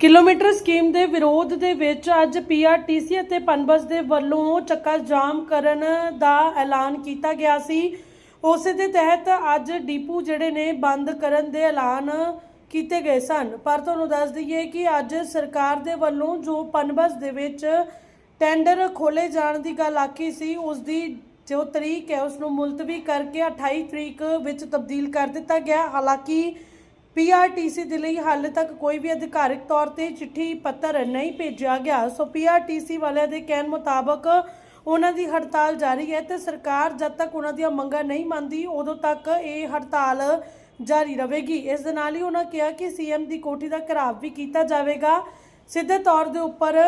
Kilometre scheme ਦੇ ਵਿਰੋਧ ਦੇ ਵਿੱਚ ਅੱਜ ਪੀਆਰਟੀਸੀ ਅਤੇ ਪਨਬਸ ਦੇ ਵੱਲੋਂ ਚੱਕਾ ਜਾਮ ਕਰਨ ਦਾ ਐਲਾਨ ਕੀਤਾ ਗਿਆ ਸੀ। ਉਸੇ ਦੇ ਤਹਿਤ ਅੱਜ ਡੀਪੂ ਜਿਹੜੇ ਨੇ ਬੰਦ ਕਰਨ ਦੇ ਐਲਾਨ ਕੀਤੇ ਗਏ ਸਨ। ਪਰ ਤੁਹਾਨੂੰ ਦੱਸ ਦਈਏ ਕਿ ਅੱਜ ਸਰਕਾਰ ਦੇ ਵੱਲੋਂ ਜੋ ਪਨਬਸ ਦੇ ਵਿੱਚ ਟੈਂਡਰ ਖੋਲੇ ਜਾਣ ਦੀ ਗੱਲ ਆਖੀ ਸੀ ਉਸ ਦੀ ਜੋ ਤਰੀਕ ਹੈ ਉਸ ਨੂੰ ਮੁਲਤਵੀ ਕਰਕੇ 28 ਤਰੀਕ ਵਿੱਚ ਤਬਦੀਲ ਕਰ ਦਿੱਤਾ ਗਿਆ। ਹਾਲਾਂਕਿ ਪੀਆਰਟੀਸੀ ਦੇ ਲਈ ਹਾਲੇ ਤੱਕ ਕੋਈ ਵੀ ਅਧਿਕਾਰਿਕ ਤੌਰ ਤੇ ਚਿੱਠੀ ਪੱਤਰ ਨਹੀਂ ਭੇਜਿਆ ਗਿਆ। ਸੋ ਪੀਆਰਟੀਸੀ ਵਾਲਿਆਂ ਦੇ ਕਹਿਣ ਮੁਤਾਬਕ ਉਹਨਾਂ ਦੀ ਹੜਤਾਲ ਜਾਰੀ ਹੈ ਤੇ ਸਰਕਾਰ ਜਦ ਤੱਕ ਉਹਨਾਂ ਦੀਆਂ ਮੰਗਾਂ ਨਹੀਂ ਮੰਨਦੀ, ਉਦੋਂ ਤੱਕ ਇਹ ਹੜਤਾਲ ਜਾਰੀ ਰਹੇਗੀ। ਇਸ ਦੇ ਨਾਲ ਹੀ ਉਹਨਾਂ ਕਿਹਾ ਕਿ ਸੀਐਮ ਦੀ ਕੋਠੀ ਦਾ ਘਰਾਵ ਵੀ ਕੀਤਾ ਜਾਵੇਗਾ। ਸਿੱਧੇ ਤੌਰ ਦੇ ਉੱਪਰ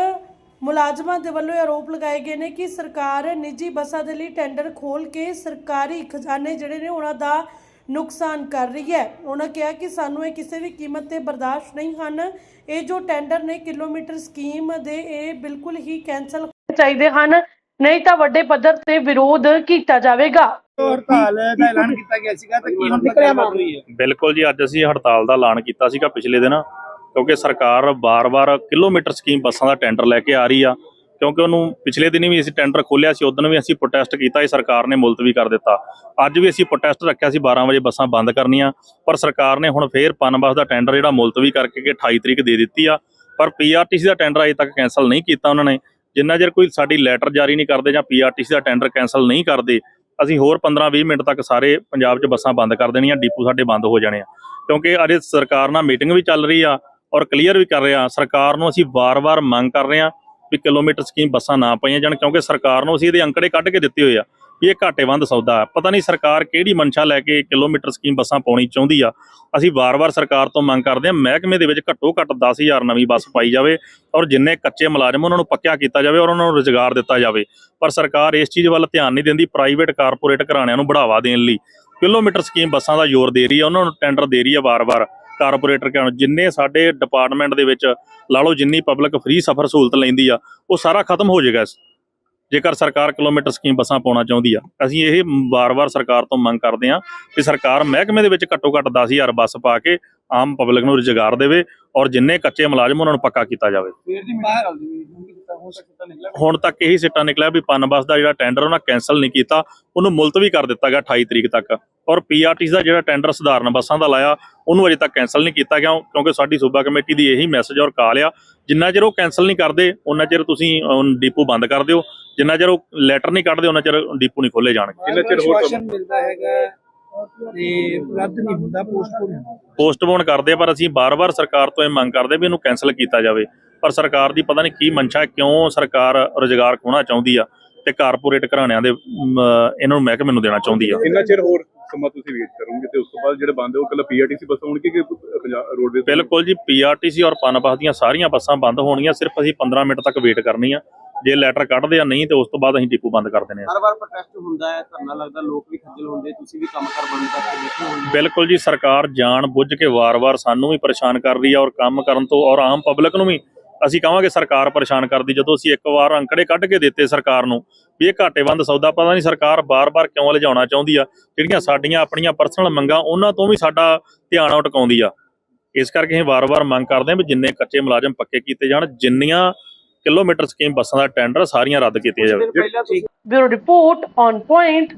ਮੁਲਾਜ਼ਮਾਂ ਦੇ ਵੱਲੋਂ ਇਹ ਆਰੋਪ ਲਗਾਏ ਗਏ ਨੇ ਕਿ ਸਰਕਾਰ ਨਿੱਜੀ ਬੱਸਾਂ ਦੇ ਲਈ ਟੈਂਡਰ ਖੋਲ ਕੇ ਸਰਕਾਰੀ ਖਜ਼ਾਨੇ ਜਿਹੜੇ ਨੇ ਉਹਨਾਂ ਦਾ ਨੁਕਸਾਨ ਕਰ ਰਹੀ ਹੈ। ਉਹਨਾਂ ਕਿਹਾ ਕਿ ਸਾਨੂੰ ਇਹ ਕਿਸੇ ਵੀ ਕੀਮਤ ਤੇ ਬਰਦਾਸ਼ਤ ਨਹੀਂ ਹਨ। ਇਹ ਜੋ ਟੈਂਡਰ ਨੇ ਕਿਲੋਮੀਟਰ ਸਕੀਮ ਦੇ ਇਹ ਬਿਲਕੁਲ ਹੀ ਕੈਨਸਲ ਚਾਹੀਦੇ ਹਨ। ਨਹੀਂ ਤਾਂ ਵੱਡੇ ਪੱਧਰ ਤੇ ਵਿਰੋਧ ਕੀਤਾ ਜਾਵੇਗਾ। ਹੜਤਾਲ ਦਾ ਐਲਾਨ ਕੀਤਾ ਗਿਆ ਸੀਗਾ ਤਾਂ ਕੀ ਹੁਣ ਨਿਕਲਿਆ ਮਾਮਲਾ ਬਿਲਕੁਲ ਜੀ ਅੱਜ ਅਸੀਂ ਹੜਤਾਲ ਦਾ ਐਲਾਨ ਕੀਤਾ ਸੀਗਾ ਪਿਛਲੇ ਦਿਨ ਕਿਉਂਕਿ ਸਰਕਾਰ ਵਾਰ-ਵਾਰ ਕਿਲੋਮੀਟਰ ਸਕੀਮ ਬੱਸਾਂ ਦਾ ਟੈਂਡਰ ਲੈ ਕੇ ਆ ਰਹੀ ਆ। ਕਿਉਂਕਿ ਉਹਨੂੰ ਪਿਛਲੇ ਦਿਨ ਵੀ ਅਸੀਂ ਟੈਂਡਰ ਖੋਲਿਆ ਸੀ, ਉਦੋਂ ਵੀ ਅਸੀਂ ਪ੍ਰੋਟੈਸਟ ਕੀਤਾ, ਇਹ ਸਰਕਾਰ ਨੇ ਮੁਲਤਵੀ ਕਰ ਦਿੱਤਾ। ਅੱਜ ਵੀ ਅਸੀਂ ਪ੍ਰੋਟੈਸਟ ਰੱਖਿਆ ਸੀ 12 ਵਜੇ ਬੱਸਾਂ ਬੰਦ ਕਰਨੀਆਂ, ਪਰ ਸਰਕਾਰ ਨੇ ਹੁਣ ਫੇਰ ਪਨ ਬੱਸ ਦਾ ਟੈਂਡਰ ਜਿਹੜਾ ਮੁਲਤਵੀ ਕਰਕੇ ਕਿ 28 ਤਰੀਕ ਦੇ ਦਿੱਤੀ ਆ, ਪਰ ਪੀਆਰਟੀਸੀ ਦਾ ਟੈਂਡਰ ਅਜੇ ਤੱਕ ਕੈਨਸਲ ਨਹੀਂ ਕੀਤਾ ਉਹਨਾਂ ਨੇ। ਜਿੰਨਾ ਚਿਰ ਕੋਈ ਸਾਡੀ ਲੈਟਰ ਜਾਰੀ ਨਹੀਂ ਕਰਦੇ ਜਾਂ ਪੀਆਰਟੀਸੀ ਦਾ ਟੈਂਡਰ ਕੈਨਸਲ ਨਹੀਂ ਕਰਦੇ, ਅਸੀਂ ਹੋਰ 15-20 ਮਿੰਟ ਤੱਕ ਸਾਰੇ ਪੰਜਾਬ 'ਚ ਬੱਸਾਂ ਬੰਦ ਕਰ ਦੇਣੀਆਂ, ਡੀਪੂ ਸਾਡੇ ਬੰਦ ਹੋ ਜਾਣੇ ਆ। ਕਿਉਂਕਿ ਅਜੇ ਸਰਕਾਰ ਨਾਲ ਮੀਟਿੰਗ ਵੀ ਚੱਲ ਰਹੀ ਆ ਔਰ ਕਲੀਅਰ ਵੀ ਕਰ ਰਿਹਾ, ਸਰਕਾਰ ਨੂੰ ਅਸੀਂ ਵਾਰ-ਵਾਰ ਮੰਗ ਕਰ ਰਹੇ ਆ ਵੀ ਕਿਲੋਮੀਟਰ ਸਕੀਮ ਬੱਸਾਂ ਨਾ ਪਾਈਆਂ ਜਾਣ, ਕਿਉਂਕਿ ਸਰਕਾਰ ਨੂੰ ਅਸੀਂ ਇਹਦੇ ਅੰਕੜੇ ਕੱਢ ਕੇ ਦਿੱਤੇ ਹੋਏ ਆ ਵੀ ਇਹ ਘਾਟੇਵੰਦ ਸੌਦਾ ਹੈ। ਪਤਾ ਨਹੀਂ ਸਰਕਾਰ ਕਿਹੜੀ ਮਨਸ਼ਾ ਲੈ ਕੇ ਕਿਲੋਮੀਟਰ ਸਕੀਮ ਬੱਸਾਂ ਪਾਉਣੀ ਚਾਹੁੰਦੀ ਆ। ਅਸੀਂ ਵਾਰ-ਵਾਰ ਸਰਕਾਰ ਤੋਂ ਮੰਗ ਕਰਦੇ ਆ ਮਹਿਕਮੇ ਦੇ ਵਿੱਚ ਘੱਟੋ ਘੱਟ 10000 ਨਵੀਂ ਬੱਸ ਪਾਈ ਜਾਵੇ ਔਰ ਜਿੰਨੇ ਕੱਚੇ ਮੁਲਾਜ਼ਮ ਉਹਨਾਂ ਨੂੰ ਪੱਕਿਆ ਕੀਤਾ ਜਾਵੇ ਔਰ ਉਹਨਾਂ ਨੂੰ ਰੁਜ਼ਗਾਰ ਦਿੱਤਾ ਜਾਵੇ। ਪਰ ਸਰਕਾਰ ਇਸ ਚੀਜ਼ ਵੱਲ ਧਿਆਨ ਨਹੀਂ ਦਿੰਦੀ ਪ੍ਰਾਈਵੇਟ ਕਾਰਪੋਰੇਟ ਘਰਾਣਿਆਂ ਨੂੰ ਬੜਾਵਾ ਦੇਣ ਲਈ। ਕਿਲੋਮੀਟਰ ਸਕੀਮ ਬੱਸਾਂ ਦਾ ਜ਼ੋਰ ਦੇ ਰਹੀ ਆ, ਉਹਨਾਂ ਨੂੰ ਟੈਂਡਰ ਦੇ ਰਹੀ ਆ ਵਾਰ-ਵਾਰ। ਕਾਰਪੋਰੇਟਰ ਕਹਿਣ ਜਿੰਨੇ ਸਾਡੇ ਡਿਪਾਰਟਮੈਂਟ ਦੇ ਵਿੱਚ ਲਾ ਲਓ ਜਿੰਨੀ ਪਬਲਿਕ ਫ੍ਰੀ ਸਫ਼ਰ ਸਹੂਲਤ ਲੈਂਦੀ ਆ, ਉਹ ਸਾਰਾ ਖਤਮ ਹੋ ਜਾਏਗਾ ਜੇਕਰ ਸਰਕਾਰ ਕਿਲੋਮੀਟਰ ਸਕੀਮ ਬੱਸਾਂ ਪਾਉਣਾ ਚਾਹੁੰਦੀ ਆ। ਅਸੀਂ ਇਹ ਵਾਰ-ਵਾਰ ਸਰਕਾਰ ਤੋਂ ਮੰਗ ਕਰਦੇ ਆ ਕਿ ਸਰਕਾਰ ਮਹਿਕਮੇ ਦੇ ਵਿੱਚ ਘੱਟੋ ਘੱਟ 10000 ਬੱਸ ਪਾ ਕੇ ਆਮ ਪਬਲਿਕ ਨੂੰ ਰੁਜ਼ਗਾਰ ਦੇਵੇ। ਔਰ ਜਿੰਨੇ ਕੱਚੇ ਮੁਲਾਜ਼ਮ ਉਹਨਾਂ ਨੂੰ ਪੱਕਾ ਕੀਤਾ ਜਾਵੇ। ਹੁਣ ਤੱਕ ਇਹੀ ਸਿੱਟਾ ਨਿਕਲਿਆ ਵੀ ਪਨ ਬੱਸ ਦਾ ਜਿਹੜਾ ਟੈਂਡਰ ਉਹਨਾਂ ਕੈਨਸਲ ਨਹੀਂ ਕੀਤਾ ਉਹਨੂੰ ਮੁਲਤਵੀ ਕਰ ਦਿੱਤਾ ਗਿਆ 28 ਤਰੀਕ ਤੱਕ। ਔਰ ਪੀਆਰਟੀਸ ਦਾ ਜਿਹੜਾ ਟੈਂਡਰ ਸਧਾਰਨ ਬੱਸਾਂ ਦਾ ਲਾਇਆ ਉਹਨੂੰ ਅਜੇ ਤੱਕ ਕੈਨਸਲ ਨਹੀਂ ਕੀਤਾ ਗਿਆ ਕਿਉਂਕਿ ਸਾਡੀ ਸੂਬਾ ਕਮੇਟੀ ਦੀ ਇਹੀ ਮੈਸੇਜ ਔਰ ਕਾਲ ਆ। ਜਿੰਨਾ ਚਿਰ ਉਹ ਕੈਨਸਲ ਨਹੀਂ ਕਰਦੇ ਉਹਨਾਂ ਚਿਰ ਤੁਸੀਂ ਡਿਪੂ ਬੰਦ ਕਰ ਦਿਓ। ਜਿੰਨਾ ਚਿਰ ਉਹ ਲੈਟਰ ਨਹੀਂ ਕੱਢਦੇ ਉਹਨਾਂ ਚਿਰ ਡਿਪੂ ਨਹੀਂ ਖੋਲੇ ਜਾਣਗੇ। ਕਿੰਨਾ ਚਿਰ ਹੋਰ ਮਿਲਦਾ ਹੈਗਾ। ਤੇ ਰੱਦ ਨਹੀਂ ਹੁੰਦਾ ਪੋਸਟਪੋਨ ਕਰਦੇ ਆ, ਪਰ ਅਸੀਂ ਬਾਰ-ਬਾਰ ਸਰਕਾਰ ਤੋਂ ਇਹ ਮੰਗ ਕਰਦੇ ਵੀ ਇਹਨੂੰ ਕੈਨਸਲ ਕੀਤਾ ਜਾਵੇ। ਪਰ ਸਰਕਾਰ ਦੀ ਪਤਾ ਨਹੀਂ ਕੀ ਮਨਸ਼ਾ ਕਿਉਂ ਸਰਕਾਰ ਰੁਜ਼ਗਾਰ ਖੋਣਾ ਚਾਹੁੰਦੀ ਆ ਤੇ ਕਾਰਪੋਰੇਟ ਘਰਾਣਿਆਂ ਦੇ ਇਹਨਾਂ ਨੂੰ ਮਹਿਕਮੇ ਨੂੰ ਦੇਣਾ ਚਾਹੁੰਦੀ ਆ। ਕਿੰਨਾ ਚਿਰ ਹੋਰ ਸਮਾਂ ਤੁਸੀਂ ਵੇਟ ਕਰੋਗੇ ਤੇ ਉਸ ਤੋਂ ਬਾਅਦ ਜਿਹੜੇ ਬੰਦ ਹੋ ਕੱਲ ਪੀਆਰਟੀਸੀ ਬੱਸ ਹੋਣਗੇ ਕਿ ਰੋਡਵੇਜ਼ ਬਿਲਕੁਲ ਜੀ ਪੀਆਰਟੀਸੀ ਔਰ ਪਨਬਸ ਦੀਆਂ ਸਾਰੀਆਂ ਬੱਸਾਂ ਬੰਦ ਹੋਣਗੀਆਂ ਸਿਰਫ ਅਸੀਂ 15 ਮਿੰਟ ਤੱਕ ਵੇਟ ਕਰਨੀ ਆ। ਜੇ ਲੈਟਰ ਕੱਢਦੇ ਆ ਨਹੀਂ ਤੇ ਉਸ ਤੋਂ ਬਾਅਦ ਅਸੀਂ ਡਿਪੂ ਬੰਦ ਕਰ ਦੇਣੇ ਆ। ਹਰ ਵਾਰ ਪ੍ਰੋਟੈਸਟ ਹੁੰਦਾ ਹੈ ਧਰਨਾ ਲੱਗਦਾ ਲੋਕ ਵੀ ਖੱਜਲ ਹੁੰਦੇ ਤੁਸੀਂ ਵੀ ਕੰਮ ਕਰ ਬੰਦ ਕਰਕੇ ਬੈਠੇ ਹੁੰਦੇ ਬਿਲਕੁਲ ਜੀ ਸਰਕਾਰ ਜਾਣ ਬੁੱਝ ਕੇ ਵਾਰ-ਵਾਰ ਸਾਨੂੰ ਵੀ ਪਰੇਸ਼ਾਨ ਕਰ ਰਹੀ ਆ ਔਰ ਕੰਮ ਕਰਨ ਤੋਂ ਔਰ ਆਮ ਪਬਲਿਕ ਨੂੰ ਵੀ ਅਸੀਂ ਕਹਾਂਗੇ ਸਰਕਾਰ ਪਰੇਸ਼ਾਨ ਕਰਦੀ ਜਦੋਂ ਅਸੀਂ ਇੱਕ ਵਾਰ ਅੰਕੜੇ ਕੱਢ ਕੇ ਦਿੱਤੇ ਸਰਕਾਰ ਨੂੰ ਵੀ ਇਹ ਘਾਟੇਵੰਦ ਸੌਦਾ ਪਤਾ ਨਹੀਂ ਸਰਕਾਰ ਬਾਰ-ਬਾਰ ਕਿਉਂ ਲਿਜਾਉਣਾ ਚਾਹੁੰਦੀ ਆ ਜਿਹੜੀਆਂ ਸਾਡੀਆਂ ਆਪਣੀਆਂ ਪਰਸਨਲ ਮੰਗਾਂ ਉਹਨਾਂ ਤੋਂ ਵੀ ਸਾਡਾ ਧਿਆਨ ਉਟਕਾਉਂਦੀ ਆ। ਇਸ ਕਰਕੇ ਅਸੀਂ ਵਾਰ-ਵਾਰ ਮੰਗ ਕਰਦੇ ਹਾਂ ਵੀ ਜਿੰਨੇ ਕੱਚੇ ਮੁਲਾਜ਼ਮ ਪੱਕੇ ਕੀਤੇ ਜਾਣ ਜਿੰਨੀਆਂ ਕਿਲੋਮੀਟਰ ਸਕੀਮ ਬੱਸਾਂ ਦਾ ਟੈਂਡਰ ਸਾਰੀਆਂ ਰੱਦ ਕੀਤੀਆਂ ਜਾਵੇ। Bureau report on point